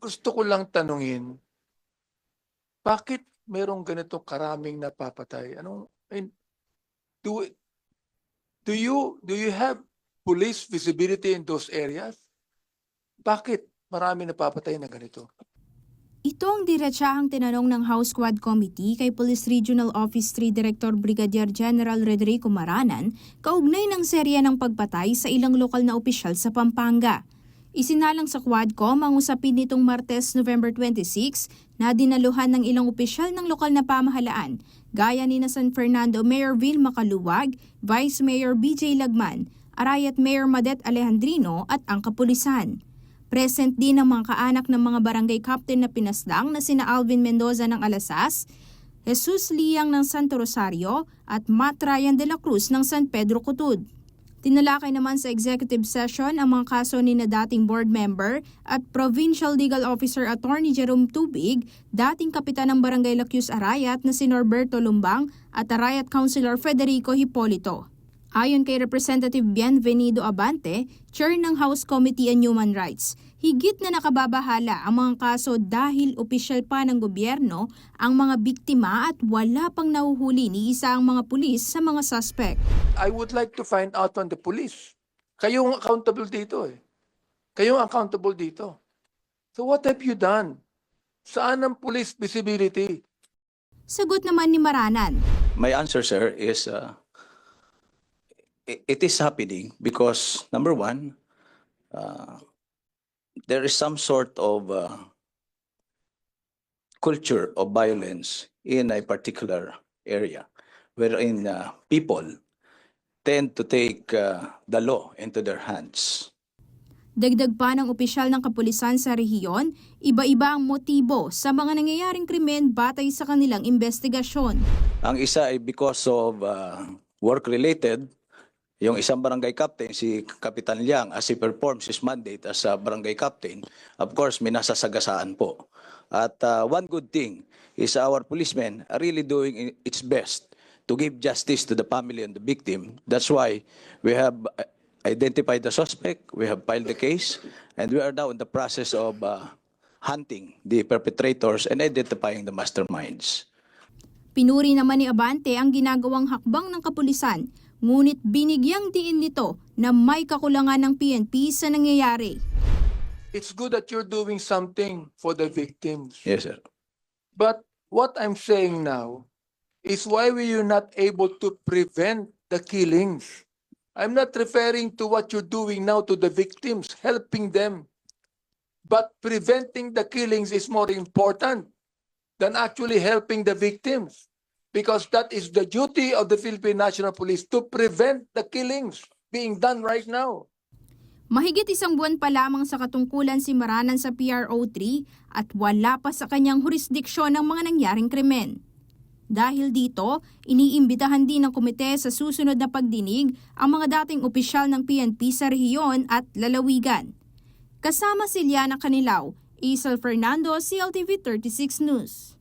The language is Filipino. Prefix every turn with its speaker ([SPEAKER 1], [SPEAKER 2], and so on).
[SPEAKER 1] gusto ko lang tanungin, bakit merong ganito karaming napapatay? Anong, I do, do you, do you have police visibility in those areas? Bakit marami napapatay na ganito?
[SPEAKER 2] Ito ang diretsahang tinanong ng House Squad Committee kay Police Regional Office 3 Director Brigadier General Rodrigo Maranan kaugnay ng serya ng pagpatay sa ilang lokal na opisyal sa Pampanga. Isinalang sa Quadcom ang usapin nitong Martes, November 26 na dinaluhan ng ilang opisyal ng lokal na pamahalaan gaya ni na San Fernando Mayor Vilma Caluwag, Vice Mayor BJ Lagman, Arayat Mayor Madet Alejandrino at ang kapulisan. Present din ang mga kaanak ng mga barangay captain na pinaslang na sina Alvin Mendoza ng Alasas, Jesus Liang ng Santo Rosario at Matt Ryan de la Cruz ng San Pedro Cutud. Tinalakay naman sa executive session ang mga kaso ni na dating board member at Provincial Legal Officer Attorney Jerome Tubig, dating kapitan ng Barangay Lacus Arayat na si Norberto Lumbang at Arayat Councilor Federico Hipolito. Ayon kay Representative Bienvenido Abante, Chair ng House Committee on Human Rights, higit na nakababahala ang mga kaso dahil opisyal pa ng gobyerno ang mga biktima at wala pang nahuhuli ni isa ang mga pulis sa mga suspect.
[SPEAKER 1] I would like to find out on the police. Kayong accountable dito eh. Kayong accountable dito. So what have you done? Saan ang police visibility?
[SPEAKER 2] Sagot naman ni Maranan,
[SPEAKER 3] My answer, sir, is uh, it is happening because number one, uh, there is some sort of uh, culture of violence in a particular area wherein uh, people tend to take uh, the law into their hands.
[SPEAKER 2] Dagdag pa ng opisyal ng kapulisan sa rehiyon, iba-iba ang motibo sa mga nangyayaring krimen batay sa kanilang investigasyon.
[SPEAKER 3] Ang isa ay because of uh, work-related. Yung isang barangay captain, si Kapitan Liang, as he performs his mandate as a barangay captain, of course, may nasasagasaan po. At uh, one good thing is our policemen are really doing its best to give justice to the family and the victim. That's why we have uh, identified the suspect, we have filed the case, and we are now in the process of uh, hunting the perpetrators and identifying the masterminds.
[SPEAKER 2] Pinuri naman ni Abante ang ginagawang hakbang ng kapulisan, ngunit binigyang diin nito na may kakulangan ng PNP sa nangyayari.
[SPEAKER 1] It's good that you're doing something for the victims.
[SPEAKER 3] Yes, sir.
[SPEAKER 1] But what I'm saying now is why were you not able to prevent the killings? I'm not referring to what you're doing now to the victims, helping them. But preventing the killings is more important than actually helping the victims. Because that is the duty of the Philippine National Police to prevent the killings being done right now.
[SPEAKER 2] Mahigit isang buwan pa lamang sa katungkulan si Maranan sa PRO3 at wala pa sa kanyang jurisdiksyon ang mga nangyaring krimen. Dahil dito, iniimbitahan din ng komite sa susunod na pagdinig ang mga dating opisyal ng PNP sa rehiyon at lalawigan. Kasama si Liana Canilaw, Isel Fernando, CLTV 36 News.